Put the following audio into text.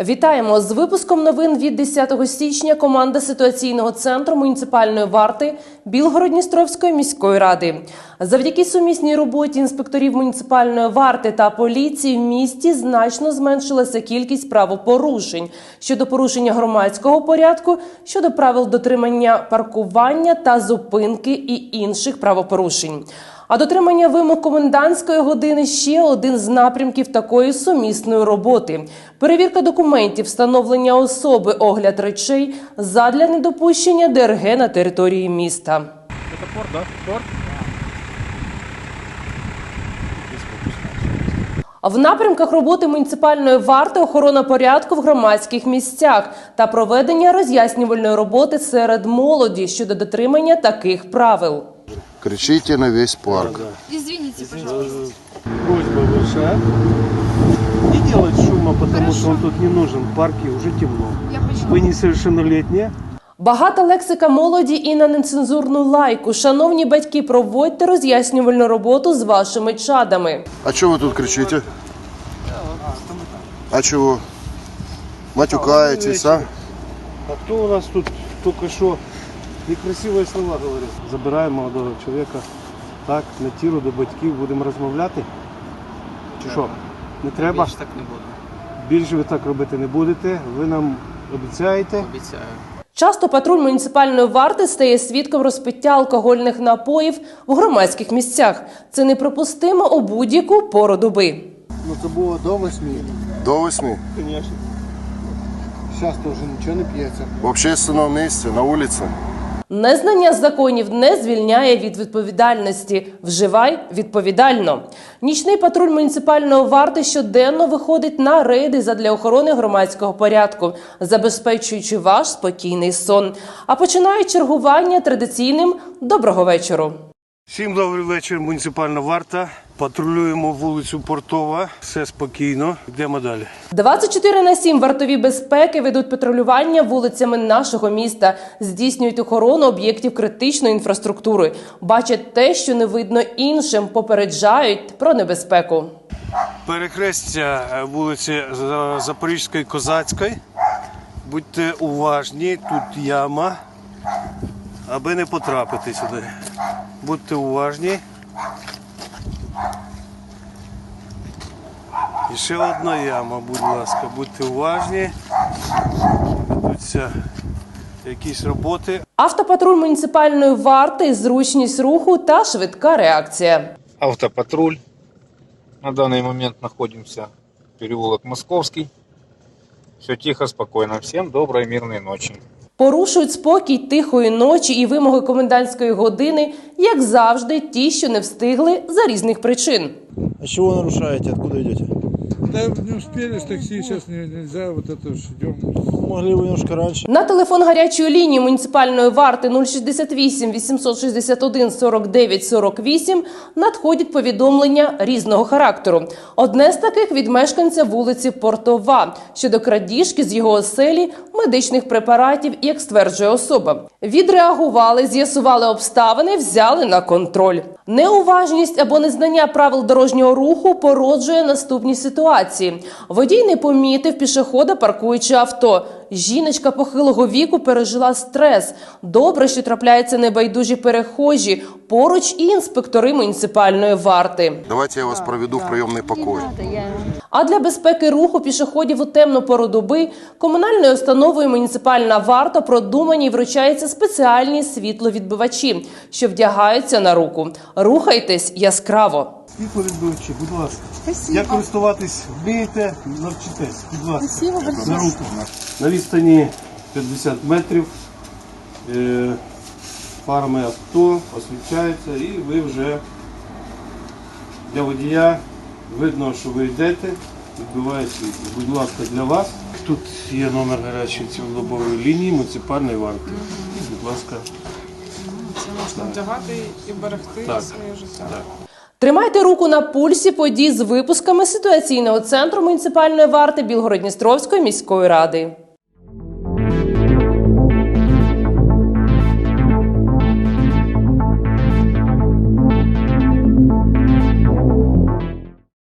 Вітаємо з випуском новин від 10 січня. Команда ситуаційного центру муніципальної варти Білгород-Дністровської міської ради. Завдяки сумісній роботі інспекторів муніципальної варти та поліції в місті значно зменшилася кількість правопорушень щодо порушення громадського порядку, щодо правил дотримання паркування та зупинки і інших правопорушень. А дотримання вимог комендантської години ще один з напрямків такої сумісної роботи. Перевірка документів, встановлення особи, огляд речей задля недопущення ДРГ на території міста. Это порт, да? Порт? В напрямках роботи муніципальної варти охорона порядку в громадських місцях та проведення роз'яснювальної роботи серед молоді щодо дотримання таких правил. Кричите на весь парк. Извините, пожалуйста. Просьба большая. Не делать шума, потому что он тут не нужен. В парке уже темно. Я почему? Вы несовершеннолетние. Багата лексика молоді і на нецензурну лайку. Шановні батьки, проводьте роз'яснювальну роботу з вашими чадами. А что вы тут кричите? А чего? Матюкаетесь, а? А кто у нас тут только что некрасивые слова говорит? Забираємо молодого чоловіка. Так, на тіру до батьків будемо розмовляти. Чи що? Не треба? Більше так не буду. Більше ви так робити не будете. Ви нам обіцяєте. Обіцяю. Часто патруль муніципальної варти стає свідком розпиття алкогольних напоїв в громадських місцях. Це неприпустимо у будь-яку пору доби. Ну це було до восьми. До восьми. Звісно. Зараз теж нічого не п'ється. В общественном месте, на улице. Незнання законів не звільняє від відповідальності. Вживай відповідально. Нічний патруль муніципальної варти щоденно виходить на рейди задля охорони громадського порядку, забезпечуючи ваш спокійний сон. А починають чергування традиційним доброго вечору. Всім добрий вечір, муніципальна варта. Патрулюємо вулицю Портова. Все спокійно. Йдемо далі. 24 на 7 вартові безпеки ведуть патрулювання вулицями нашого міста, здійснюють охорону об'єктів критичної інфраструктури, бачать те, що не видно іншим, попереджають про небезпеку. Перехрестя е, вулиці Запорізької Козацької. Будьте уважні, тут яма, аби не потрапити сюди. Будьте уважні. І ще одна яма, будь ласка, будьте уважні. Ведуться якісь роботи. Автопатруль муніципальної варти, зручність руху та швидка реакція. автопатруль. На данный момент находимся переулок Московский. Все тихо, спокійно. Всім доброї, мирної ночі. Порушують спокій тихої ночі і вимоги комендантської години, як завжди, ті, що не встигли за різних причин. А чого нарушаєте? Откуда йдете? Да не успели с такси, сейчас не- нельзя, вот это ж идем. Могли вы немножко раньше. На телефон гарячої лінії муніципальної варти 068 861 49 48 надходять повідомлення різного характеру. Одне з таких від мешканця вулиці Портова щодо крадіжки з його оселі медичних препаратів, як стверджує особа. Відреагували, з'ясували обставини, взяли на контроль. Неуважність або незнання правил дорожнього руху породжує наступні ситуації. Водій не помітив пішохода, паркуючи авто. Жіночка похилого віку пережила стрес. Добре, що трапляються небайдужі перехожі. Поруч і інспектори муніципальної варти. Давайте я вас проведу в приемный покой. А для безпеки руху пішоходів у темну пору доби комунальною установою муніципальна варта продумані вручаються спеціальні світловідбивачі, що вдягаються на руку. Рухайтесь яскраво. Відбивачі, будь ласка. Як користуватись вмієте, навчитесь, будь ласка. За руку. На відстані 50 метрів е, фарами авто освітлюються і ви вже для водія видно, що ви йдете, відбиває світло. Будь ласка, для вас. Тут є номер гарячої цілодобової лінії муніципальної варти. Будь ласка. Це можна вдягати і берегти своє життя. Так. Тримайте руку на пульсі подій з випусками ситуаційного центру муніципальної варти Білгородністровської міської ради.